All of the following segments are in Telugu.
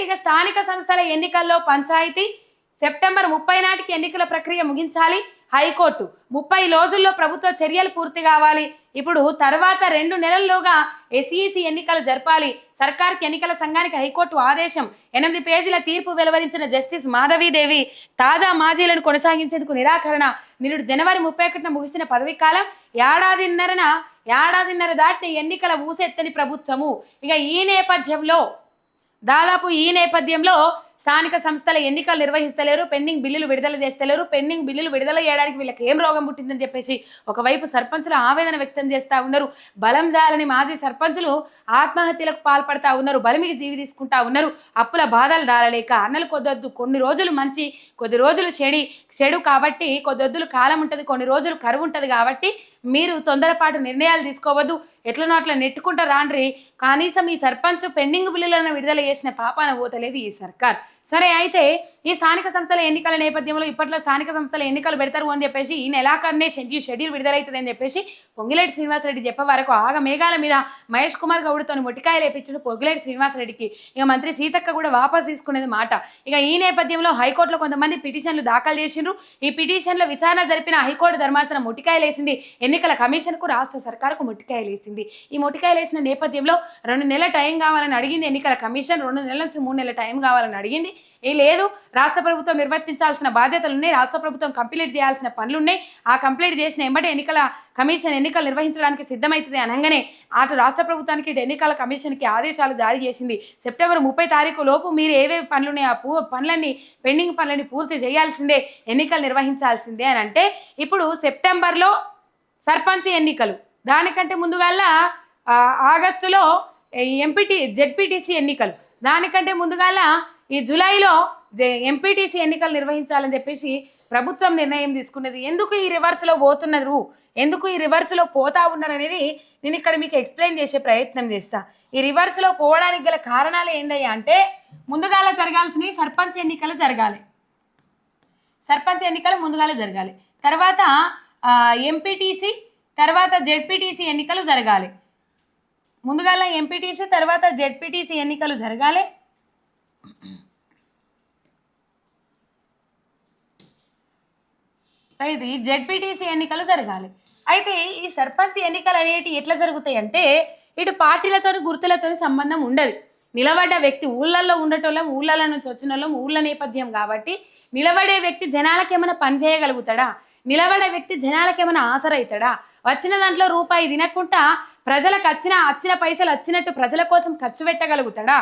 రైట్ ఇక స్థానిక సంస్థల ఎన్నికల్లో పంచాయతీ సెప్టెంబర్ ముప్పై నాటికి ఎన్నికల ప్రక్రియ ముగించాలి. హైకోర్టు ముప్పై రోజుల్లో ప్రభుత్వ చర్యలు పూర్తి కావాలి. ఇప్పుడు తర్వాత రెండు నెలల్లోగా ఎస్ఈసి ఎన్నికలు జరపాలి. సర్కార్కి ఎన్నికల సంఘానికి హైకోర్టు ఆదేశం. ఎనిమిది పేజీల తీర్పు వెలువరించిన జస్టిస్ మాధవీదేవి తాజా మాజీలను కొనసాగించేందుకు నిరాకరణ. నిరుడు జనవరి ముప్పై ఒకటిన ముగిసిన పదవీకాలం ఏడాదిన్నరన ఏడాదిన్నర దాటిన ఎన్నికల ఊసెత్తని ప్రభుత్వము. ఇక ఈ నేపథ్యంలో దాదాపు ఈ నేపథ్యంలో స్థానిక సంస్థల ఎన్నికలు నిర్వహిస్తలేరు పెండింగ్ బిల్లులు విడుదల చేస్తలేరు పెండింగ్ బిల్లులు విడుదల చేయడానికి వీళ్ళకి ఏం రోగం పుట్టిందని చెప్పేసి ఒకవైపు సర్పంచులు ఆవేదన వ్యక్తం చేస్తూ ఉన్నారు. బలం జాలని మాజీ సర్పంచులు ఆత్మహత్యలకు పాల్పడతా ఉన్నారు బలిమికి జీవి తీసుకుంటా ఉన్నారు. అప్పుల బాధలు దారలేక అన్నలు కొద్దొద్దు కొన్ని రోజులు మంచి కొద్ది రోజులు చెడి చెడు కాబట్టి కొద్దొద్దులు కాలం ఉంటుంది కొన్ని రోజులు కరువు ఉంటుంది కాబట్టి మీరు తొందరపాటు నిర్ణయాలు తీసుకోవద్దు. ఎట్లనో అట్లా నెట్టుకుంటా రాండ్రి. కనీసం ఈ సర్పంచ్ పెండింగ్ బిల్లులను విడుదల చేసిన పాపాన పోతలేదు ఈ సర్కార్. సరే అయితే ఈ స్థానిక సంస్థల ఎన్నికల నేపథ్యంలో ఇప్పట్లో స్థానిక సంస్థల ఎన్నికలు పెడతారు అని చెప్పేసి ఈ నెలాఖరునే షెడ్యూల్ షెడ్యూల్ విడుదలవుతుంది అని చెప్పేసి పొంగిలేటి శ్రీనివాసరెడ్డి చెప్పే వరకు ఆగ మేఘాల మీద మహేష్ కుమార్ గౌడ్తో మొటికాయలు వేపించడు పొంగిలేటి శ్రీనివాసరెడ్డికి. ఇక మంత్రి సీతక్క కూడా వాపసు తీసుకునేది మాట. ఇక ఈ నేపథ్యంలో హైకోర్టులో కొంతమంది పిటిషన్లు దాఖలు చేసిండ్రు. ఈ పిటిషన్ల విచారణ జరిపిన హైకోర్టు ధర్మాసనం మొటికాయలు వేసింది ఎన్నికల కమిషన్కు రాష్ట్ర సర్కారుకు మొటికాయలు వేసింది ఈ మొటికాయలు వేసిన నేపథ్యంలో రెండు నెలల టైం కావాలని అడిగింది ఎన్నికల కమిషన్. రెండు నెలల నుంచి మూడు నెలల టైం కావాలని అడిగింది. ఏ లేదు రాష్ట్ర ప్రభుత్వం నిర్వర్తించాల్సిన బాధ్యతలు ఉన్నాయి రాష్ట్ర ప్రభుత్వం కంప్లీట్ చేయాల్సిన పనులు ఉన్నాయి. ఆ కంప్లీట్ చేసిన ఎంబటే ఎన్నికల కమిషన్ ఎన్నికలు నిర్వహించడానికి సిద్ధమవుతుంది అనగానే అటు రాష్ట్ర ప్రభుత్వానికి ఎన్నికల కమిషన్కి ఆదేశాలు జారీ చేసింది. సెప్టెంబర్ ముప్పై తారీఖు లోపు మీరు ఏవేవి పనులున్నాయి ఆ పూ పనులన్నీ పెండింగ్ పనులన్నీ పూర్తి చేయాల్సిందే ఎన్నికలు నిర్వహించాల్సిందే అని అంటే ఇప్పుడు సెప్టెంబర్లో సర్పంచ్ ఎన్నికలు. దానికంటే ముందుగాల ఆగస్టులో ఎంపీటీ జెడ్పీటీసీ ఎన్నికలు. దానికంటే ముందుగాల ఈ జూలైలో ఎంపీటీసీ ఎన్నికలు నిర్వహించాలని చెప్పేసి ప్రభుత్వం నిర్ణయం తీసుకున్నది. ఎందుకు ఈ రివర్స్లో పోతున్నారు? ఎందుకు ఈ రివర్స్లో పోతా ఉన్నారు అనేది నేను ఇక్కడ మీకు ఎక్స్ప్లెయిన్ చేసే ప్రయత్నం చేస్తా. ఈ రివర్స్లో పోవడానికి గల కారణాలు ఏంటయ్యా అంటే ముందుగాల జరగాల్సినవి సర్పంచ్ ఎన్నికలు జరగాలి. సర్పంచ్ ఎన్నికలు ముందుగాల జరగాలి. తర్వాత ఎంపీటీసీ తర్వాత జెడ్పీటీసీ ఎన్నికలు జరగాలి. ముందుగాల ఎంపీటీసీ తర్వాత జెడ్పీటీసీ ఎన్నికలు జరగాలి. ఇది జెడ్పీటీసీ ఎన్నికలు జరగాలి. అయితే ఈ సర్పంచ్ ఎన్నికలు అనేవి ఎట్లా జరుగుతాయి అంటే ఇటు పార్టీలతో గుర్తులతో సంబంధం ఉండదు. నిలబడ్డ వ్యక్తి ఊళ్ళల్లో ఉండటోళ్ళం ఊళ్ళలో నుంచి వచ్చిన వాళ్ళం ఊళ్ళ నేపథ్యం కాబట్టి నిలబడే వ్యక్తి జనాలకు ఏమైనా పని చేయగలుగుతాడా? నిలబడే వ్యక్తి జనాలకు ఏమైనా ఆసరవుతాడా వచ్చిన దాంట్లో రూపాయి తినకుండా ప్రజలకు వచ్చిన వచ్చిన పైసలు వచ్చినట్టు ప్రజల కోసం ఖర్చు పెట్టగలుగుతాడా?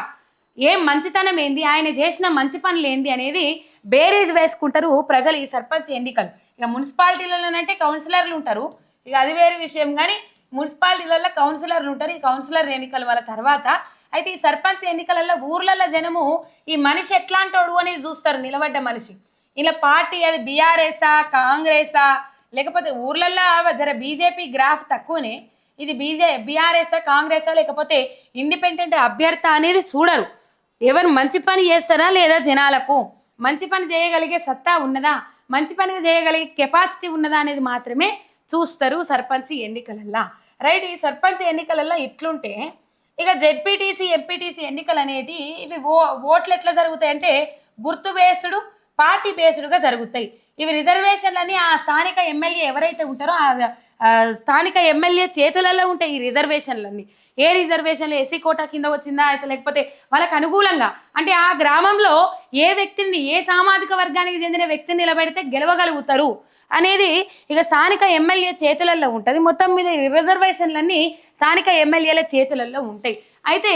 ఏం మంచితనం ఏంది? ఆయన చేసిన మంచి పనులు ఏంది అనేది బేరీజ్ వేసుకుంటారు ప్రజలు ఈ సర్పంచ్ ఎన్నికలు. ఇక మున్సిపాలిటీలలోనంటే కౌన్సిలర్లు ఉంటారు. ఇక అది వేరే విషయం. కానీ మున్సిపాలిటీలలో కౌన్సిలర్లు ఉంటారు. ఈ కౌన్సిలర్ ఎన్నికల వాళ్ళ తర్వాత అయితే ఈ సర్పంచ్ ఎన్నికలలో ఊర్లలో జనము ఈ మనిషి ఎట్లాంటోడు అనేది చూస్తారు. నిలబడ్డ మనిషి. ఇలా పార్టీ అది బీఆర్ఎస్ఆ కాంగ్రెసా లేకపోతే ఊర్లల్లో జర బీజేపీ గ్రాఫ్ తక్కువనే ఇది బీజే బీఆర్ఎస్ఆ కాంగ్రెసా లేకపోతే ఇండిపెండెంట్ అభ్యర్థ అనేది చూడరు. ఎవరు మంచి పని చేస్తారా లేదా జనాలకు? మంచి పని చేయగలిగే సత్తా ఉన్నదా? మంచి పని చేయగలిగే కెపాసిటీ ఉన్నదా అనేది మాత్రమే చూస్తారు సర్పంచ్ ఎన్నికలల్లా. రైట్ ఈ సర్పంచ్ ఎన్నికలల్లో ఇట్లుంటే ఇక జెడ్పీటీసీ ఎంపీటీసీ ఎన్నికలు అనేటి ఇవి ఓ ఓట్లు ఎట్లా జరుగుతాయంటే గుర్తు వేసుడు పార్టీ బేస్డ్గా జరుగుతాయి. ఇవి రిజర్వేషన్లని ఆ స్థానిక ఎమ్మెల్యే ఎవరైతే ఉంటారో ఆ స్థానిక ఎమ్మెల్యే చేతులలో ఉంటాయి ఈ రిజర్వేషన్లన్నీ. ఏ రిజర్వేషన్లు ఎస్సీ కోటా కింద వచ్చిందా అయితే లేకపోతే వాళ్ళకి అనుకూలంగా? అంటే ఆ గ్రామంలో ఏ వ్యక్తిని ఏ సామాజిక వర్గానికి చెందిన వ్యక్తిని నిలబెడితే గెలవగలుగుతారు అనేది ఇక స్థానిక ఎమ్మెల్యే చేతులలో ఉంటుంది. మొత్తం మీద రిజర్వేషన్లన్నీ స్థానిక ఎమ్మెల్యేల చేతులలో ఉంటాయి. అయితే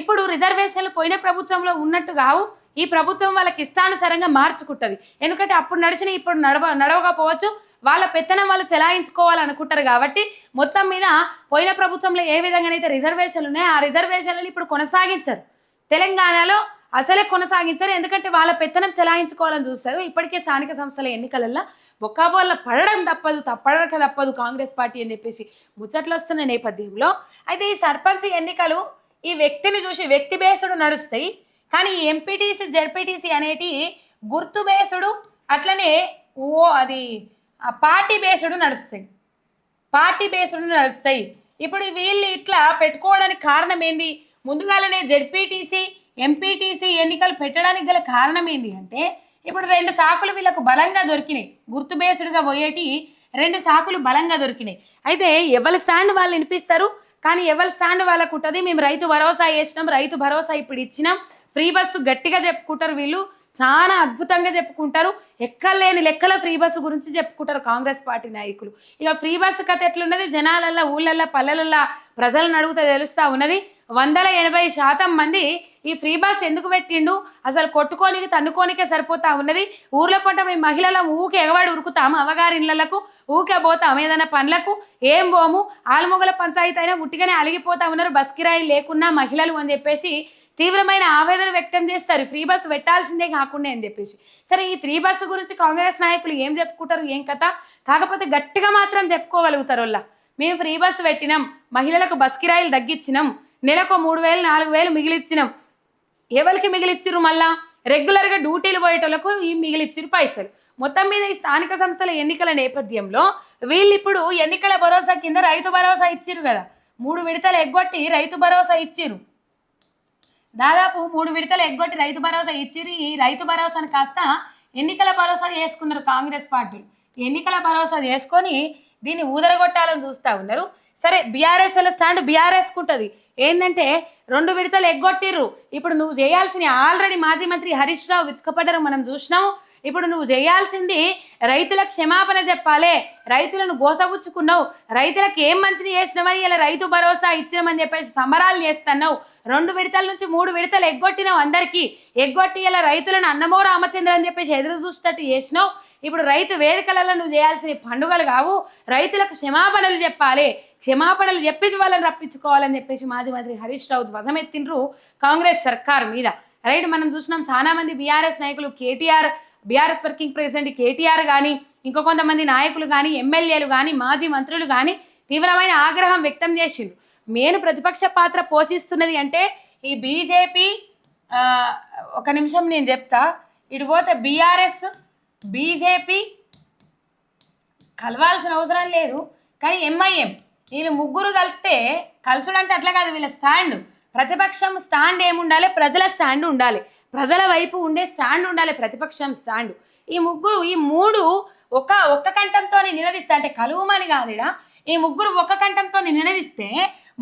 ఇప్పుడు రిజర్వేషన్లు పోయిన ప్రభుత్వంలో ఉన్నట్టు కావు. ఈ ప్రభుత్వం వాళ్ళకి ఇష్టానుసారంగా మార్చుకుంటుంది. ఎందుకంటే అప్పుడు నడిచిన ఇప్పుడు నడవ నడవకపోవచ్చు. వాళ్ళ పెత్తనం వాళ్ళు చెలాయించుకోవాలనుకుంటారు కాబట్టి మొత్తం మీద పోయిన ప్రభుత్వంలో ఏ విధంగానైతే రిజర్వేషన్లు ఉన్నాయో ఆ రిజర్వేషన్లను ఇప్పుడు కొనసాగించరు. తెలంగాణలో అసలే కొనసాగించరు. ఎందుకంటే వాళ్ళ పెత్తనం చెలాయించుకోవాలని చూస్తారు. ఇప్పటికే స్థానిక సంస్థల ఎన్నికలల్లో బొక్కాబోళ్ళ పడడం తప్పదు తప్పడక తప్పదు కాంగ్రెస్ పార్టీ అని చెప్పేసి ముచ్చట్లు వస్తున్న నేపథ్యంలో. అయితే ఈ సర్పంచ్ ఎన్నికలు ఈ వ్యక్తిని చూసి వ్యక్తి బేసుడు నడుస్తాయి. కానీ ఎంపీటీసీ జెడ్పీటీసీ అనేటి గుర్తు బేసుడు అట్లనే ఓ అది పార్టీ బేసుడు నడుస్తాయి. పార్టీ బేసుడు నడుస్తాయి. ఇప్పుడు వీళ్ళు ఇట్లా పెట్టుకోవడానికి కారణం ఏంది? ముందుగానే జెడ్పీటీసీ ఎంపీటీసీ ఎన్నికలు పెట్టడానికి గల కారణం ఏంటి అంటే ఇప్పుడు రెండు సాకులు వీళ్ళకు బలంగా దొరికినాయి. గుర్తు బేస్డ్గా పోయేటి రెండు సాకులు బలంగా దొరికినాయి. అయితే ఎవరి స్టాండ్ వాళ్ళు వినిపిస్తారు? కానీ ఎవరి స్టాండ్ వాళ్ళకు ఉంటుంది? మేము రైతు భరోసా వేసినాం రైతు భరోసా ఇప్పుడు ఇచ్చినాం. ఫ్రీ బస్సు గట్టిగా చెప్పుకుంటారు వీళ్ళు. చాలా అద్భుతంగా చెప్పుకుంటారు. ఎక్కలేని లెక్కల ఫ్రీ బస్సు గురించి చెప్పుకుంటారు కాంగ్రెస్ పార్టీ నాయకులు. ఇక ఫ్రీ బస్సు కథ ఎట్లున్నది? జనాలల్లో ఊళ్ళల్లో పల్లెలల్లో ప్రజలను అడిగితే తెలుస్తా ఉన్నది. వందల ఎనభై శాతం మంది ఈ ఫ్రీ బస్ ఎందుకు పెట్టిండు? అసలు కొట్టుకోనికి తన్నుకోనికే సరిపోతా ఉన్నది? ఊర్లో పంట మేము మహిళల ఊకే ఎగవాడి ఉరుకుతాం అవ్వగారి ఇళ్ళలకు ఊకే పోతాం ఏదైనా పనులకు? ఏం పోము? ఆలుమొగల పంచాయతీ అయినా ఉట్టిగానే అలిగిపోతా ఉన్నారు. బస్ కిరాయి లేకున్నా మహిళలు అని చెప్పేసి తీవ్రమైన ఆవేదన వ్యక్తం చేస్తారు. ఫ్రీ బస్సు పెట్టాల్సిందే కాకుండా అని చెప్పేసి. సరే ఈ ఫ్రీ బస్సు గురించి కాంగ్రెస్ నాయకులు ఏం చెప్పుకుంటారు ఏం కథ? కాకపోతే గట్టిగా మాత్రం చెప్పుకోగలుగుతారు వాళ్ళ. మేము ఫ్రీ బస్సు పెట్టినాం మహిళలకు బస్ కిరాయిలు తగ్గించినాం నెలకు మూడు వేలు నాలుగు వేలు మిగిలిచ్చినాం. ఎవరికి మిగిలిచ్చిర్రు మళ్ళా? రెగ్యులర్గా డ్యూటీలు పోయేటోళ్ళకు ఈ మిగిలిచ్చిర్రు పైసలు. మొత్తం మీద ఈ స్థానిక సంస్థల ఎన్నికల నేపథ్యంలో వీళ్ళు ఇప్పుడు ఎన్నికల భరోసా కింద రైతు భరోసా ఇచ్చిర్రు కదా. మూడు విడతలు ఎగ్గొట్టి రైతు భరోసా ఇచ్చిర్రు. దాదాపు మూడు విడతలు ఎగ్గొట్టి రైతు భరోసా ఇచ్చిరి ఈ రైతు భరోసాను కాస్త ఎన్నికల భరోసా చేసుకున్నారు కాంగ్రెస్ పార్టీలు ఎన్నికల భరోసా చేసుకొని దీన్ని ఊదరగొట్టాలని చూస్తూ ఉన్నారు. సరే బీఆర్ఎస్ వాళ్ళ స్టాండ్ బీఆర్ఎస్కి ఉంటుంది. ఏంటంటే రెండు విడతలు ఎగ్గొట్టిర్రు. ఇప్పుడు నువ్వు చేయాల్సిన ఆల్రెడీ మాజీ మంత్రి హరీష్ రావు విసుకపడ్డారు మనం చూసినాము ఇప్పుడు నువ్వు చేయాల్సింది రైతులకు క్షమాపణ చెప్పాలి. రైతులను గోసగుచ్చుకున్నావు. రైతులకు ఏం మంచిని చేసినావని ఇలా రైతు భరోసా ఇచ్చినామని చెప్పేసి సంబరాలు చేస్తున్నావు. రెండు విడతల నుంచి మూడు విడతలు ఎగ్గొట్టినావు అందరికీ. ఎగ్గొట్టి ఇలా రైతులను అన్నమో రామచంద్ర అని చెప్పేసి ఎదురు చూసేటట్టు చేసినావు. ఇప్పుడు రైతు వేదికలలో నువ్వు చేయాల్సిన పండుగలు కావు. రైతులకు క్షమాపణలు చెప్పాలి. క్షమాపణలు చెప్పేసి వాళ్ళని రప్పించుకోవాలని చెప్పేసి మాజీ మంత్రి హరీష్ రావు ధ్వజమెత్తిండ్రు కాంగ్రెస్ సర్కార్ మీద. రైట్ మనం చూసినాం చాలా మంది బీఆర్ఎస్ నాయకులు KTR BRS working president KTR కానీ ఇంకో కొంతమంది నాయకులు కానీ ఎమ్మెల్యేలు కానీ మాజీ మంత్రులు కానీ తీవ్రమైన ఆగ్రహం వ్యక్తం చేసింది మెయిన్ ప్రతిపక్ష పాత్ర పోషిస్తున్నది అంటే ఈ బీజేపీ ఒక నిమిషం నేను చెప్తా. ఇటు పోతే బీఆర్ఎస్ బీజేపీ కలవాల్సిన అవసరం లేదు. కానీ ఎంఐఎం వీళ్ళు ముగ్గురు కలిస్తే కలుసుడంటే అట్లా కాదు వీళ్ళ స్టాండ్. ప్రతిపక్షం స్టాండ్ ఏముండాలి? ప్రజల స్టాండ్ ఉండాలి. ప్రజల వైపు ఉండే స్టాండ్ ఉండాలి ప్రతిపక్షం స్టాండ్. ఈ ముగ్గురు ఈ మూడు ఒక ఒక్క కంఠంతో నినదిస్తే. అంటే కలువమని కాదుడా ఈ ముగ్గురు ఒక్క కంఠంతో నినదిస్తే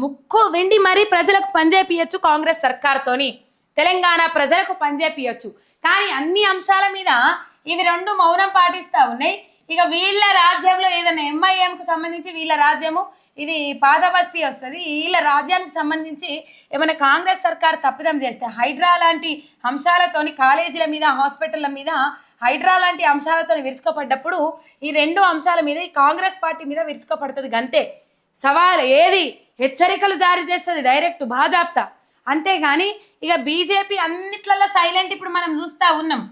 ముక్కు వెండి మరీ ప్రజలకు పనిచేపియచ్చు కాంగ్రెస్ సర్కార్తోని. తెలంగాణ ప్రజలకు పనిచేపియచ్చు కానీ అన్ని అంశాల మీద ఇవి రెండు మౌనం పాటిస్తూ ఉన్నాయి. ఇక వీళ్ళ రాజ్యంలో ఏదైనా ఎంఐఎంకు సంబంధించి వీళ్ళ రాజ్యము ఇది పాదబస్తీ వస్తుంది. వీళ్ళ రాజ్యానికి సంబంధించి ఏమైనా కాంగ్రెస్ సర్కార్ తప్పిదం చేస్తే హైడ్రా లాంటి అంశాలతోని కాలేజీల మీద హాస్పిటల్ల మీద హైడ్రా లాంటి అంశాలతో విరుచుకోపడ్డప్పుడు ఈ రెండు అంశాల మీద ఈ కాంగ్రెస్ పార్టీ మీద విరుచుకోపడుతుంది గంతే. సవాల్ ఏది? హెచ్చరికలు జారీ చేస్తుంది డైరెక్ట్ బాజాప్తా అంతేగాని ఇక బీజేపీ అన్నిట్లలో సైలెంట్ ఇప్పుడు మనం చూస్తూ ఉన్నాం.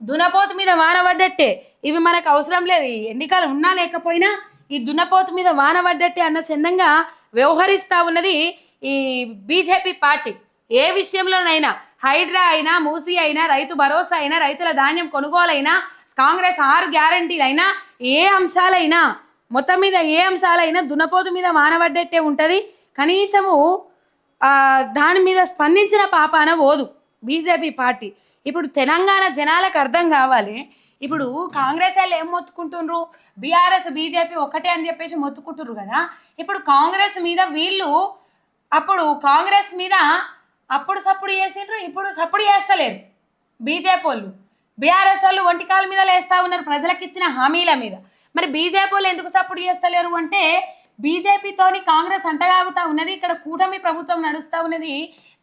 దునపోతు మీద వానబడ్డట్టే ఇవి మనకు అవసరం లేదు. ఎన్నికలు ఉన్నా లేకపోయినా ఈ దున్నపోతు మీద వాన పడ్డట్టే అన్న చందంగా వ్యవహరిస్తూ ఉన్నది ఈ బీజేపీ పార్టీ. ఏ విషయంలోనైనా హైడ్రా అయినా మూసీ అయినా రైతు భరోసా అయినా రైతుల ధాన్యం కొనుగోలైనా కాంగ్రెస్ ఆరు గ్యారంటీలైనా ఏ అంశాలైనా మొత్తం మీద ఏ అంశాలైనా దున్నపోతు మీద వాన పడ్డట్టే ఉంటుంది. కనీసము దాని మీద స్పందించిన పాపాన పోదు బీజేపీ పార్టీ. ఇప్పుడు తెలంగాణ జనాలకు అర్థం కావాలి ఇప్పుడు కాంగ్రెస్ వాళ్ళు ఏం మొత్తుకుంటుండ్రు బీఆర్ఎస్ బీజేపీ ఒకటే అని చెప్పేసి మొత్తుకుంటుర్రు కదా. ఇప్పుడు కాంగ్రెస్ మీద వీళ్ళు అప్పుడు కాంగ్రెస్ మీద అప్పుడు సప్పుడు చేసిండ్రు ఇప్పుడు సప్పుడు చేస్తలేరు బీజేపీ వాళ్ళు. బీఆర్ఎస్ వాళ్ళు ఒంటికాల మీద లేస్తా ఉన్నారు ప్రజలకు ఇచ్చిన హామీల మీద. మరి బీజేపీ వాళ్ళు ఎందుకు సపోర్ట్ చేస్తలేరు అంటే బీజేపీతోని కాంగ్రెస్ అంటగాగుతా ఉన్నది ఇక్కడ కూటమి ప్రభుత్వం నడుస్తూ ఉన్నది.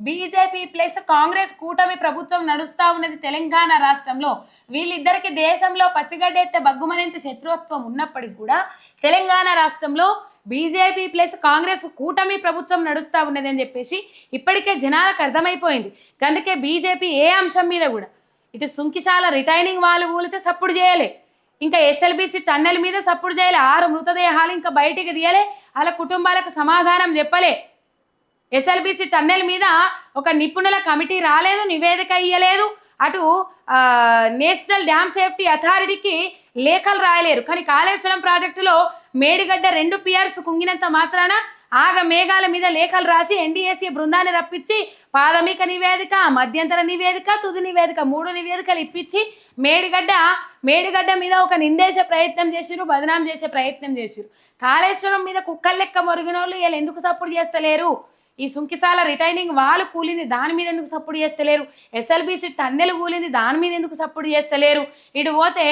బీజేపీ ప్లస్ కాంగ్రెస్ కూటమి ప్రభుత్వం నడుస్తూ ఉన్నది తెలంగాణ రాష్ట్రంలో. వీళ్ళిద్దరికి దేశంలో పచ్చిగడ్డెత్తే బగ్గుమనేంత శత్రుత్వం ఉన్నప్పటికీ కూడా తెలంగాణ రాష్ట్రంలో బీజేపీ ప్లస్ కాంగ్రెస్ కూటమి ప్రభుత్వం నడుస్తూ ఉన్నది అని చెప్పేసి ఇప్పటికే జనాలకు అర్థమైపోయింది. అందుకే బీజేపీ ఏ అంశం మీద కూడా ఇటు సుంకిశాల రిటైనింగ్ వాళ్ళు ఊలితే సప్పుడు చేయలే. ఇంకా ఎస్ఎల్బిసి టన్నెల్ మీద సప్పుడు చేయలే ఆరు మృతదేహాలు ఇంకా బయటికి తీయలే వాళ్ళ కుటుంబాలకు సమాధానం చెప్పలే. ఎస్ఎల్బిసి టన్నెల్ మీద ఒక నిపుణుల కమిటీ రాలేదు నివేదిక ఇయ్యలేదు అటు నేషనల్ డ్యామ్ సేఫ్టీ అథారిటీకి లేఖలు రాయలేరు. కానీ కాళేశ్వరం ప్రాజెక్టులో మేడిగడ్డ రెండు పియర్స్ కుంగినంత మాత్రాన ఆగ మేఘాల మీద లేఖలు రాసి ఎన్డీఏసీ బృందాన్ని రప్పించి ప్రాథమిక నివేదిక మధ్యంతర నివేదిక తుది నివేదిక మూడు నివేదికలు ఇప్పించి మేడిగడ్డ మేడిగడ్డ మీద ఒక నిందేశ ప్రయత్నం చేసిరు బదనాం చేసే ప్రయత్నం చేసిరు కాళేశ్వరం మీద కుక్కలు లెక్క మొరిగిన వాళ్ళు వీళ్ళు ఎందుకు సపోర్ట్ చేస్తలేరు? ఈ సుంకిసాల రిటైనింగ్ వాళ్ళు కూలింది దాని మీద ఎందుకు సపోర్ట్ చేస్తలేరు? ఎస్ఎల్బిసి టన్నెలు కూలింది దాని మీద ఎందుకు సపోర్ట్ చేస్తలేరు? ఇటు పోతే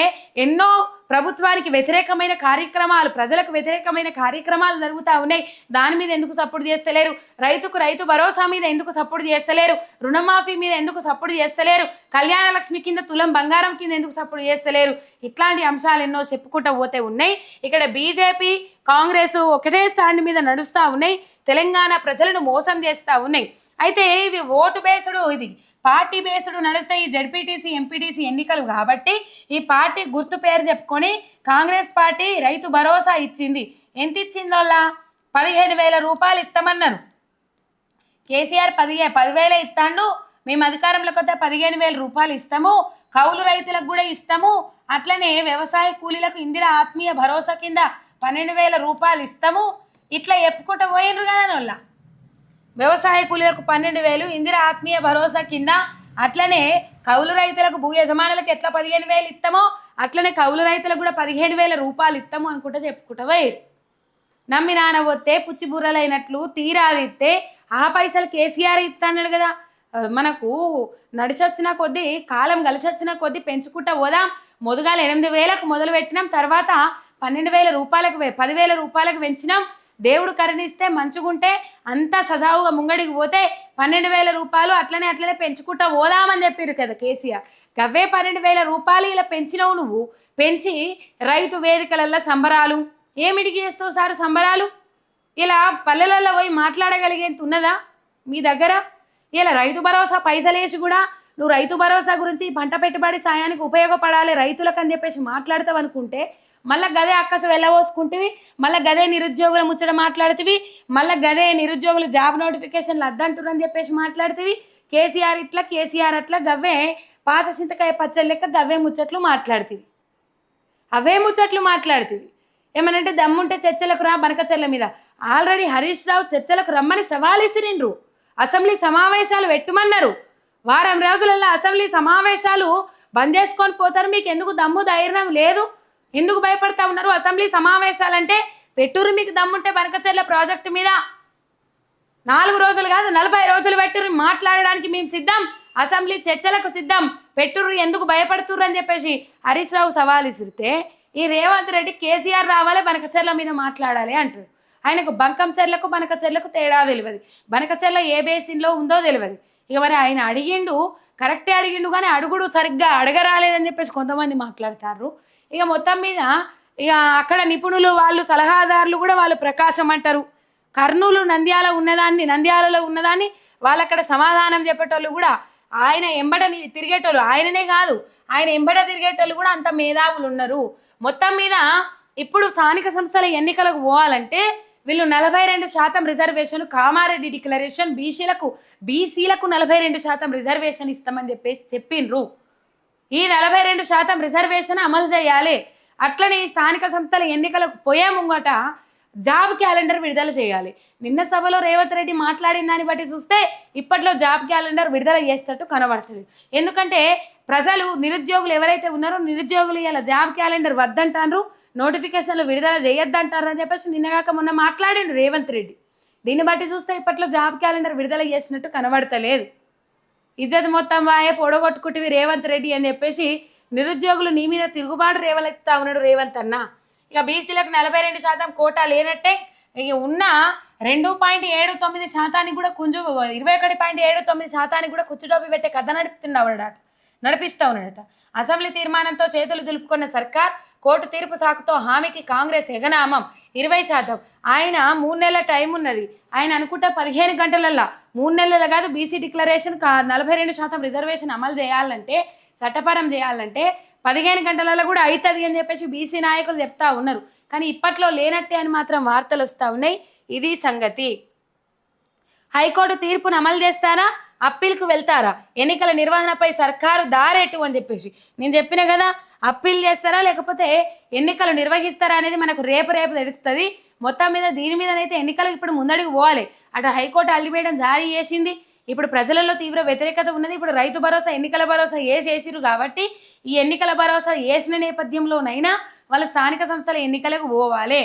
ఎన్నో ప్రభుత్వానికి వ్యతిరేకమైన కార్యక్రమాలు ప్రజలకు వ్యతిరేకమైన కార్యక్రమాలు జరుగుతూ ఉన్నాయి. దాని మీద ఎందుకు సపోర్ట్ చేస్తలేరు? రైతుకు రైతు భరోసా మీద ఎందుకు సపోర్ట్ చేస్తలేరు? రుణమాఫీ మీద ఎందుకు సపోర్ట్ చేస్తలేరు? కళ్యాణ లక్ష్మి కింద తులం బంగారం కింద ఎందుకు సపోర్ట్ చేస్తలేరు? ఇట్లాంటి అంశాలు ఎన్నో చెప్పుకుంటూ పోతే ఉన్నాయి. ఇక్కడ బీజేపీ కాంగ్రెస్ ఒకటే స్టాండ్ మీద నడుస్తూ ఉన్నాయి తెలంగాణ ప్రజలను మోసం చేస్తూ ఉన్నాయి. అయితే ఇవి ఓటు బేసుడు ఇది పార్టీ బేస్డ్ నడుస్తే ఈ జడ్పీటీసీ ఎంపీటీసీ ఎన్నికలు కాబట్టి ఈ పార్టీ గుర్తు పేరు చెప్పుకొని కాంగ్రెస్ పార్టీ రైతు భరోసా ఇచ్చింది. ఎంత ఇచ్చింది వాళ్ళ? పదిహేను వేల రూపాయలు ఇస్తామన్నారు కేసీఆర్ పదిహే పదివేలే ఇస్తాండు మేము అధికారంలోకి వస్తే పదిహేను వేల రూపాయలు ఇస్తాము. కౌలు రైతులకు కూడా ఇస్తాము. అట్లనే వ్యవసాయ కూలీలకు ఇందిరా ఆత్మీయ భరోసా కింద పన్నెండు వేల రూపాయలు ఇస్తాము. ఇట్లా చెప్పుకుంటూ పోయినరు కదా వాళ్ళ వ్యవసాయ కూలీలకు పన్నెండు వేలు ఇందిరా ఆత్మీయ భరోసా కింద అట్లనే కౌలు రైతులకు భూ యజమానులకు ఎట్లా పదిహేను వేలు ఇస్తామో అట్లనే కౌలు రైతులకు కూడా పదిహేను వేల రూపాయలు ఇస్తాము అనుకుంటే చెప్పుకుంటా పోయారు నమ్మి నాన్న పోతే పుచ్చి బుర్రలైనట్లు తీరాదిస్తే ఆ పైసలు కేసీఆర్ ఇస్తాన్నాడు కదా. మనకు నడిచొచ్చిన కొద్దీ కాలం కలిసొచ్చిన కొద్దీ పెంచుకుంటా పోదాం. మొదగాల ఎనిమిది వేలకు మొదలు పెట్టినాం తర్వాత పన్నెండు వేల రూపాయలకు పదివేల రూపాయలకు పెంచినాం దేవుడు కరుణిస్తే మంచుకుంటే అంతా సజావుగా ముంగడికి పోతే పన్నెండు వేల రూపాయలు అట్లనే అట్లనే పెంచుకుంటా పోదామని చెప్పారు కదా కేసీఆర్. గవ్వే పన్నెండు వేల రూపాయలు ఇలా పెంచినావు నువ్వు. పెంచి రైతు వేదికలల్లో సంబరాలు. ఏమిటికి చేస్తావు సార్ సంబరాలు? ఇలా పల్లెలలో పోయి మాట్లాడగలిగేంత ఉన్నదా మీ దగ్గర? ఇలా రైతు భరోసా పైసలేసి కూడా నువ్వు రైతు భరోసా గురించి పంట పెట్టుబడి సాయానికి ఉపయోగపడాలి రైతులకు అని చెప్పేసి మాట్లాడతావు అనుకుంటే మళ్ళీ గదే అక్కస వెళ్ళబోసుకుంటేవి మళ్ళీ గదే నిరుద్యోగుల ముచ్చట మాట్లాడుతీవి మళ్ళీ గదే నిరుద్యోగుల జాబ్ నోటిఫికేషన్లు అద్దంటురు అని చెప్పేసి మాట్లాడుతీవి. కేసీఆర్ ఇట్లా కేసీఆర్ అట్లా గవ్వే పాత చింతకాయ పచ్చడి లెక్క గవ్వే ముచ్చట్లు మాట్లాడుతుంది అవే ముచ్చట్లు మాట్లాడుతుంది ఏమనంటే దమ్ముంటే చర్చలకు రా బనకచర్ల మీద. ఆల్రెడీ హరీష్ రావు చర్చలకు రమ్మని సవాల్ ఇసిరిండ్రు అసెంబ్లీ సమావేశాలు పెట్టుమన్నారు వారం రోజులలో అసెంబ్లీ సమావేశాలు బంద్ చేసుకొని పోతారు. మీకు ఎందుకు దమ్ము ధైర్యం లేదు? ఎందుకు భయపడతా ఉన్నారు? అసెంబ్లీ సమావేశాలంటే పెట్టురు మీకు దమ్ముంటే బనకచర్ల ప్రాజెక్టు మీద నాలుగు రోజులు కాదు నలభై రోజులు పెట్టురు మాట్లాడడానికి మేము సిద్ధం అసెంబ్లీ చర్చలకు సిద్ధం. పెట్టురు ఎందుకు భయపడుతుర్రు అని చెప్పేసి హరీష్ రావు సవాల్ ఇసిరితే ఈ రేవంత్ రెడ్డి కేసీఆర్ రావాలి బనకచెర్ల మీద మాట్లాడాలి అంటారు. ఆయనకు బంకంచెర్లకు బనకచెర్లకు తేడా తెలియదు. బనకచెర్ల ఏ బేసిన్లో ఉందో తెలియదు. ఇక మరి ఆయన అడిగిండు కరెక్టే అడిగిండు కానీ అడుగుడు సరిగ్గా అడగరాలేదని చెప్పేసి కొంతమంది మాట్లాడతారు. ఇక మొత్తం మీద ఇక అక్కడ నిపుణులు వాళ్ళు సలహాదారులు కూడా వాళ్ళు ప్రకాశం అంటారు. కర్నూలు నంద్యాల ఉన్నదాన్ని నంద్యాలలో ఉన్నదాన్ని వాళ్ళు అక్కడ సమాధానం చెప్పేటోళ్ళు కూడా ఆయన ఎంబడ తిరిగేటోళ్ళు ఆయననే కాదు ఆయన ఎంబడ తిరిగేటోళ్ళు కూడా అంత మేధావులు ఉన్నారు. మొత్తం మీద ఇప్పుడు స్థానిక సంస్థల ఎన్నికలకు పోవాలంటే వీళ్ళు నలభై రెండు శాతం రిజర్వేషన్ కామారెడ్డి డిక్లరేషన్ బీసీలకు బీసీలకు నలభై రెండు శాతం రిజర్వేషన్ ఇస్తామని చెప్పేసి చెప్పిండ్రు ఈ నలభై రెండు శాతం రిజర్వేషన్ అమలు చేయాలి. అట్లనే స్థానిక సంస్థల ఎన్నికలకు పోయే ముంగట జాబ్ క్యాలెండర్ విడుదల చేయాలి. నిన్న సభలో రేవంత్ రెడ్డి మాట్లాడిన దాన్ని బట్టి చూస్తే ఇప్పట్లో జాబ్ క్యాలెండర్ విడుదల చేసేటట్టు కనబడుతుంది. ఎందుకంటే ప్రజలు నిరుద్యోగులు ఎవరైతే ఉన్నారో నిరుద్యోగులు ఇలా జాబ్ క్యాలెండర్ వద్దంటారు నోటిఫికేషన్లు విడుదల చేయొద్దంటారు అని చెప్పేసి నిన్నగాక మొన్న మాట్లాడిండు రేవంత్ రెడ్డి. దీన్ని బట్టి చూస్తే ఇప్పట్లో జాబ్ క్యాలెండర్ విడుదల చేసినట్టు కనబడతలేదు. ఇజ్జత్ మొత్తం వాయే పొడగొట్టుకుంటే రేవంత్ రెడ్డి అని చెప్పేసి నిరుద్యోగులు నీ మీద తిరుగుబాటు రేవలెత్తా ఉన్నాడు రేవంత్ అన్న. ఇక బీసీలకు నలభై రెండు శాతం కోటా లేనట్టే ఇక ఉన్న రెండు పాయింట్ ఏడు తొమ్మిది శాతానికి కూడా కుంజు ఇరవై ఒకటి పాయింట్ ఏడు తొమ్మిది శాతానికి కూడా కుచ్చుటోపి పెట్టే కథ నడుపుతున్నాడట నడిపిస్తా ఉన్నాడట. అసెంబ్లీ తీర్మానంతో చేతులు దులుపుకున్న సర్కార్ కోర్టు తీర్పు సాకుతో హామీకి కాంగ్రెస్ ఎగనామం. ఇరవై శాతం. ఆయన మూడు నెలల టైం ఉన్నది. ఆయన అనుకుంటా పదిహేను గంటలల్లా. మూడు నెలల కాదు బీసీ డిక్లరేషన్ కా నలభై రెండు శాతం రిజర్వేషన్ అమలు చేయాలంటే చట్టపరం చేయాలంటే పదిహేను గంటలలో కూడా అవుతుంది అని చెప్పేసి బీసీ నాయకులు చెప్తా ఉన్నారు. కానీ ఇప్పట్లో లేనట్టే అని మాత్రం వార్తలు వస్తూ ఉన్నాయి. ఇది సంగతి. హైకోర్టు తీర్పును అమలు చేస్తారా? అప్పీల్కు వెళ్తారా? ఎన్నికల నిర్వహణపై సర్కారు దారెట్టు అని చెప్పేసి. నేను చెప్పిన కదా అప్పీల్ చేస్తారా? లేకపోతే ఎన్నికలు నిర్వహిస్తారా అనేది మనకు రేపు రేపు తెలుస్తుంది. మొత్తం మీద దీని మీదనైతే ఎన్నికలకు ఇప్పుడు ముందడుగు పోవాలి. అటు హైకోర్టు అల్టిమేటం జారీ చేసింది. ఇప్పుడు ప్రజలలో తీవ్ర వ్యతిరేకత ఉన్నది. ఇప్పుడు రైతు భరోసా ఎన్నికల భరోసా వేసి వేసిరు కాబట్టి ఈ ఎన్నికల భరోసా వేసిన నేపథ్యంలోనైనా వాళ్ళ స్థానిక సంస్థల ఎన్నికలకు పోవాలి.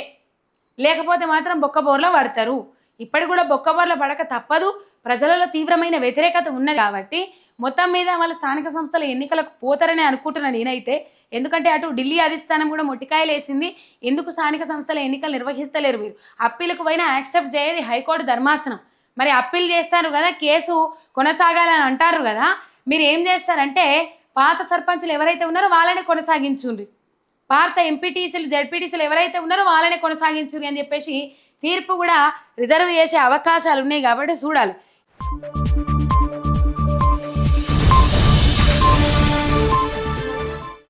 లేకపోతే మాత్రం బొక్కబోర్లో పడతారు. ఇప్పటికి కూడా బొక్కబోర్ల పడక తప్పదు. ప్రజలలో తీవ్రమైన వ్యతిరేకత ఉన్నది కాబట్టి మొత్తం మీద వాళ్ళ స్థానిక సంస్థల ఎన్నికలకు పోతారని అనుకుంటున్నాను నేనైతే. ఎందుకంటే అటు ఢిల్లీ అధిష్టానం కూడా మొట్టికాయలు వేసింది. ఎందుకు స్థానిక సంస్థల ఎన్నికలు నిర్వహిస్తలేరు మీరు అప్పీలకు పోయినా యాక్సెప్ట్ చేయదు హైకోర్టు ధర్మాసనం. మరి అప్పీల్ చేస్తారు కదా కేసు కొనసాగాలని అంటారు కదా మీరు ఏం చేస్తారంటే పాత సర్పంచులు ఎవరైతే ఉన్నారో వాళ్ళనే కొనసాగించుండ్రి. పాత ఎంపీటీసీలు జెడ్పీటీసీలు ఎవరైతే ఉన్నారో వాళ్ళనే కొనసాగించుండ్రి అని చెప్పేసి తీర్పు కూడా రిజర్వ్ చేసే అవకాశాలు ఉన్నాయి కాబట్టి చూడాలి. Thank you.